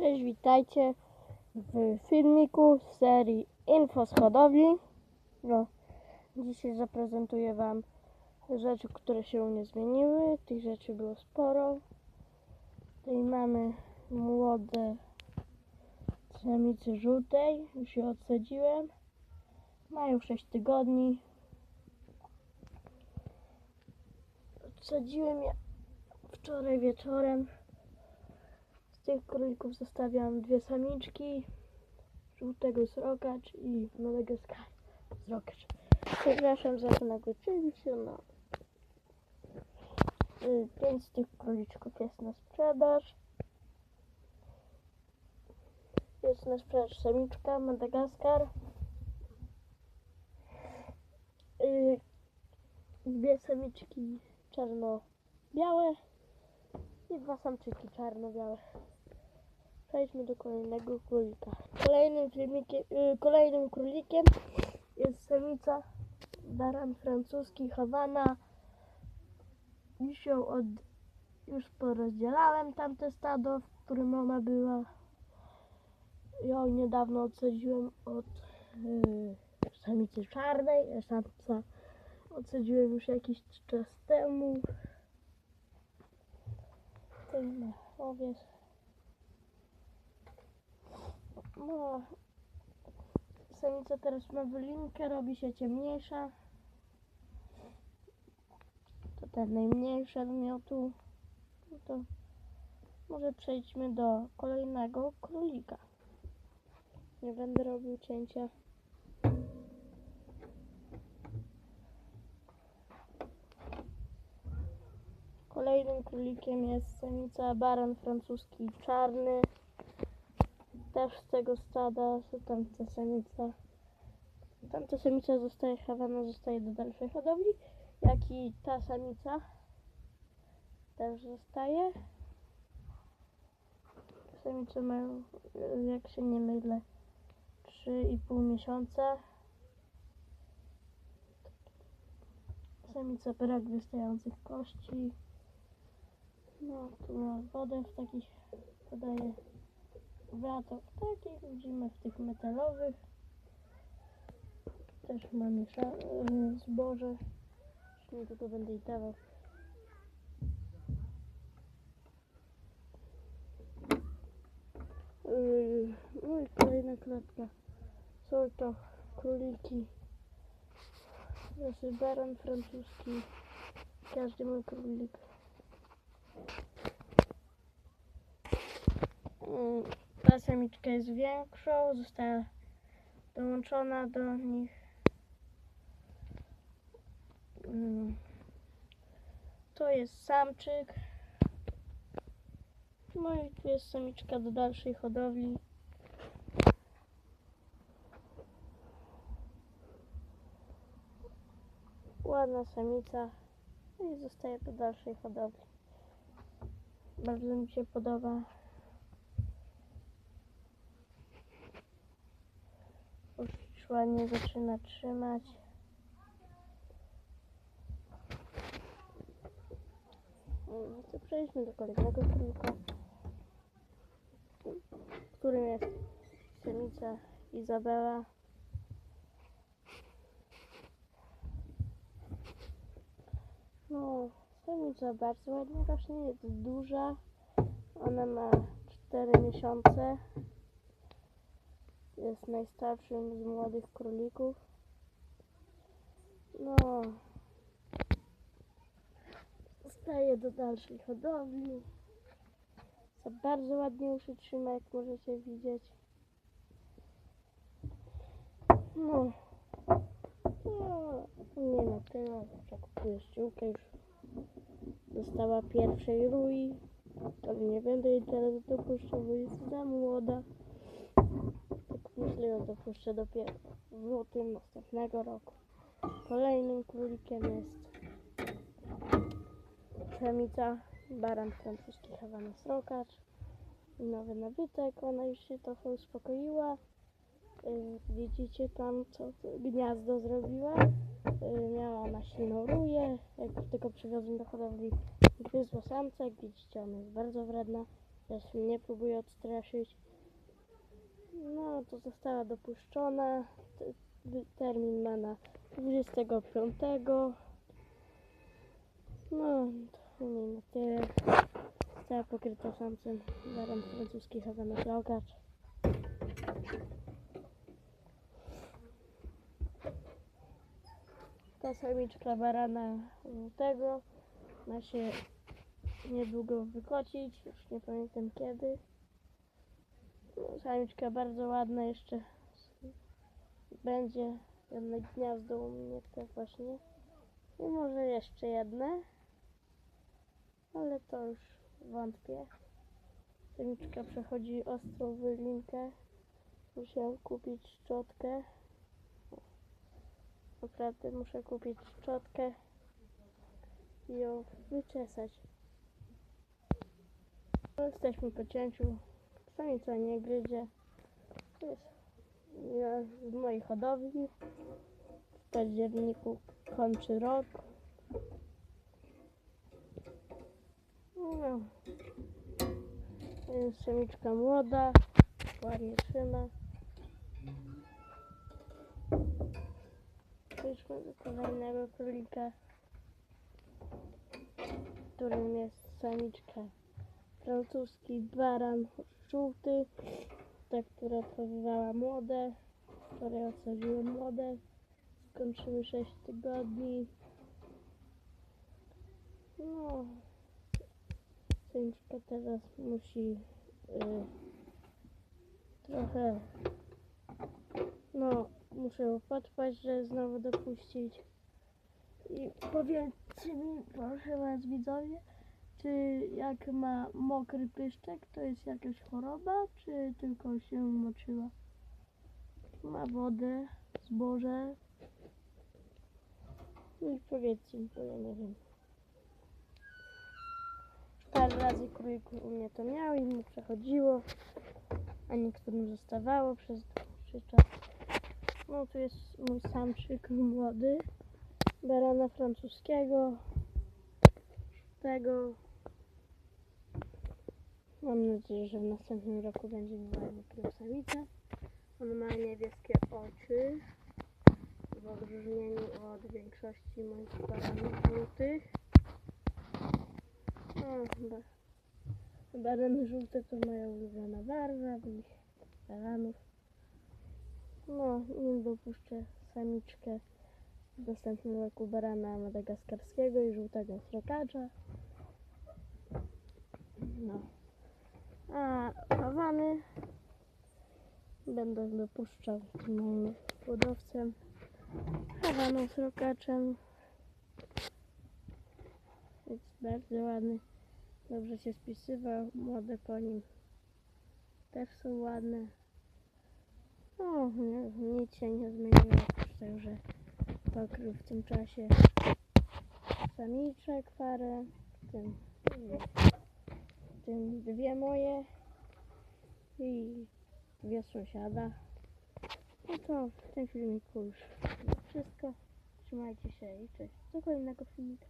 Cześć, witajcie w filmiku z serii Info z hodowli. No, dzisiaj zaprezentuję Wam rzeczy, które się u mnie zmieniły. Tych rzeczy było sporo. Tutaj mamy młode samicy żółtej. Już je odsadziłem. Mają 6 tygodni. Odsadziłem je wczoraj wieczorem. Tych królików zostawiam dwie samiczki, żółtego srokacz i małego skaj srokacz. Przepraszam za to nagłe przejście, no. Y, Pięć z tych króliczków jest na sprzedaż. Jest na sprzedaż samiczka Madagaskar. Y, Dwie samiczki czarno-białe i dwa samczyki czarno-białe. Przejdźmy do kolejnego królika. Kolejnym, filmikiem, y, kolejnym królikiem jest samica baran francuski Hawana. Już ją od, już porozdzielałem tamte stado, w którym ona była. Ją niedawno odsadziłem od y, samicy czarnej, a samca odsadziłem już jakiś czas temu. Ten owiec. No, samica teraz ma wylinkę, robi się ciemniejsza. To ten najmniejszy miał tu. No to może przejdźmy do kolejnego królika. Nie będę robił cięcia. Kolejnym królikiem jest samica baran francuski czarny. Też z tego stada, co tamta samica. Tamta samica zostaje, Hawana zostaje do dalszej hodowli, jak i ta samica też zostaje. Samice mają, jak się nie mylę, 3,5 miesiąca. Samica brak wystających kości. No, tu wodę w takich, podaje wiatr w takich, widzimy w tych metalowych. Też ma miesza- y, zboże. Już tylko będę ich dawał. Yy, No i kolejna klatka. Są to króliki. Znaczy baran francuski. Każdy mój królik. Ta samiczka jest większą, została dołączona do nich. Mm, To jest samczyk. No i tu jest samiczka do dalszej hodowli. Ładna samica. No i zostaje do dalszej hodowli. Bardzo mi się podoba. Już ładnie zaczyna trzymać. No to przejdźmy do kolejnego królika, którym jest samica Izabela. No, samica bardzo ładnie rośnie, jest duża. Ona ma 4 miesiące. Jest najstarszym z młodych królików. No, Zostaje do dalszej hodowli. Za bardzo ładnie uszy trzyma, jak możecie widzieć. No. no nie na tyle. Przekupuję ściółkę już. Dostała pierwszej rui. Ale nie będę jej teraz dopuszczał, bo jest za młoda. Ją dopuszczę dopiero w lutym następnego roku. Kolejnym królikiem jest samica, baran francuski Hawana Srokacz i nowy nabytek. Ona już się trochę uspokoiła. Y, widzicie tam, co gniazdo zrobiła. Y, miała ona silną ruję. Jak tylko przywiozłem do hodowli, gryzła samca. Jak widzicie, ona jest bardzo wredna. Teraz mnie próbuje odstraszyć. No, to została dopuszczona. Termin ma na 25. No, to nie na tyle. Została pokryta samcem baran francuski Havanus Rogacz. Ta samiczka barana żółtego ma się niedługo wykocić, już nie pamiętam kiedy. Samiczka bardzo ładna jeszcze będzie jedno gniazdo u mnie to właśnie. I może jeszcze jedne, ale to już wątpię. Samiczka przechodzi ostrą wylinkę. Musiałam kupić szczotkę. Naprawdę muszę kupić szczotkę i ją wyczesać. Jesteśmy po cięciu. Samica nie gryzie. To jest ja z mojej hodowli. W październiku kończy rok. No. To jest samiczka młoda. Ładnie trzyma. Przejdźmy do kolejnego królika, którym jest samiczka francuski baran żółty, ta, która powywała młode, które odsadziły młode, skończyły 6 tygodni. No, samiczka teraz musi y, trochę, no, muszę podpaść, żeby znowu dopuścić. I powiedzcie mi, proszę was widzowie, czy jak ma mokry pyszczek, to jest jakaś choroba, czy tylko się moczyła? Ma wodę, zboże. No i powiedzcie bo ja nie wiem. Parę razy królik u mnie to miał i mu przechodziło, a niektórym zostawało przez dłuższy czas. No tu jest mój samczyk młody, barana francuskiego, tego Mam nadzieję, że w następnym roku będzie miała jakąś samicę. On ma niebieskie oczy. W odróżnieniu od większości moich baranów żółtych. O, chyba. Barany żółte to moja ulubiona barwa nich baranów. No, nie dopuszczę samiczkę w następnym roku barana madagaskarskiego i żółtego srokacza. No. A Hawany będę dopuszczał z tym moim hodowcem. Hawaną z rokaczem. Jest bardzo ładny. Dobrze się spisywał. Młode po nim też są ładne. O, nie, nic się nie zmieniło. Oprócz tego, że pokrył w tym czasie samiczek parę. W tym, tym dwie moje i dwie sąsiada. No to w tym filmiku już wszystko. Trzymajcie się i cześć. Do kolejnego filmika.